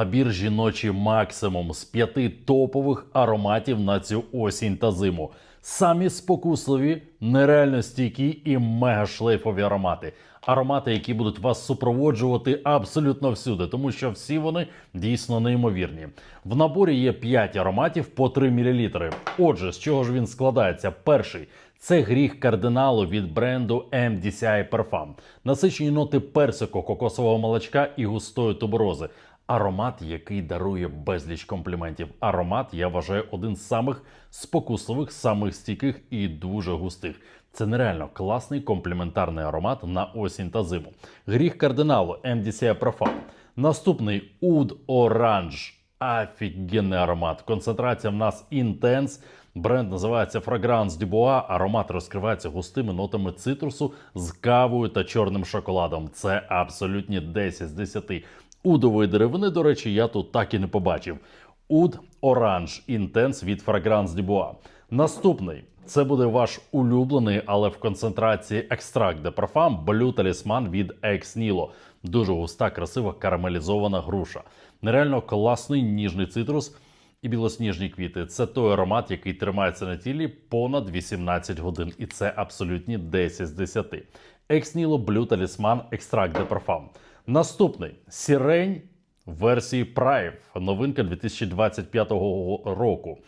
Набір жіночий максимум з п'яти топових ароматів на цю осінь та зиму. Самі спокусливі, нереально стійкі і мегашлейфові аромати. Аромати, які будуть вас супроводжувати абсолютно всюди, тому що всі вони дійсно неймовірні. В наборі є 5 ароматів по 3 мл. Отже, з чого ж він складається? Перший це гріх кардиналу від бренду MDCI Parfum. Насичені ноти персику, кокосового молочка і густої туберози. Аромат, який дарує безліч компліментів. Аромат, я вважаю, один з самих спокусливих, самих стійких і дуже густих. Це нереально класний компліментарний аромат на осінь та зиму. Гріх кардиналу MDCI Parfum. Наступний Oud Orange. Офігенний аромат. Концентрація в нас інтенс. Бренд називається Fragrance du Bois. Аромат розкривається густими нотами цитрусу з кавою та чорним шоколадом. Це абсолютні 10 з 10. Удової деревини, до речі, я тут так і не побачив. Уд Orange Intense від Fragrance du Наступний. Це буде ваш улюблений, але в концентрації екстракт де парфам Blue Talisman від Nilo. Дуже густа, красива карамелізована груша. Нереально класний ніжний цитрус і білосніжні квіти. Це той аромат, який тримається на тілі понад 18 годин. І це абсолютні 10 з 10. Ex Nilo Blue Talisman Екстракт де парфам. Наступний сірень версії Prime. Новинка 2025 року.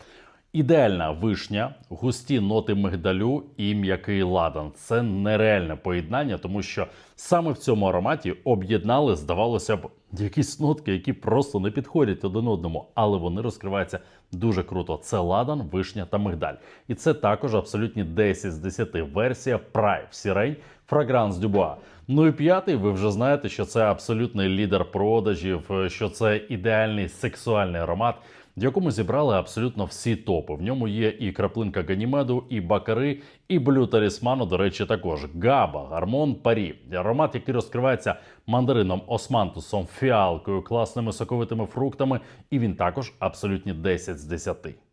Ідеальна вишня, густі ноти мигдалю і м'який ладан. Це нереальне поєднання, тому що саме в цьому ароматі об'єднали, здавалося б, якісь нотки, які просто не підходять один одному, але вони розкриваються дуже круто. Це ладан, вишня та мигдаль. І це також абсолютні 10 з 10 версія Prime сірень Fragrance du Ну і п'ятий, ви вже знаєте, що це абсолютний лідер продажів, що це ідеальний сексуальний аромат в якому зібрали абсолютно всі топи. В ньому є і краплинка ганімеду, і бакари, і блю талісману, до речі, також габа, гармон, парі. Аромат, який розкривається мандарином, османтусом, фіалкою, класними соковитими фруктами, і він також абсолютні 10 з 10.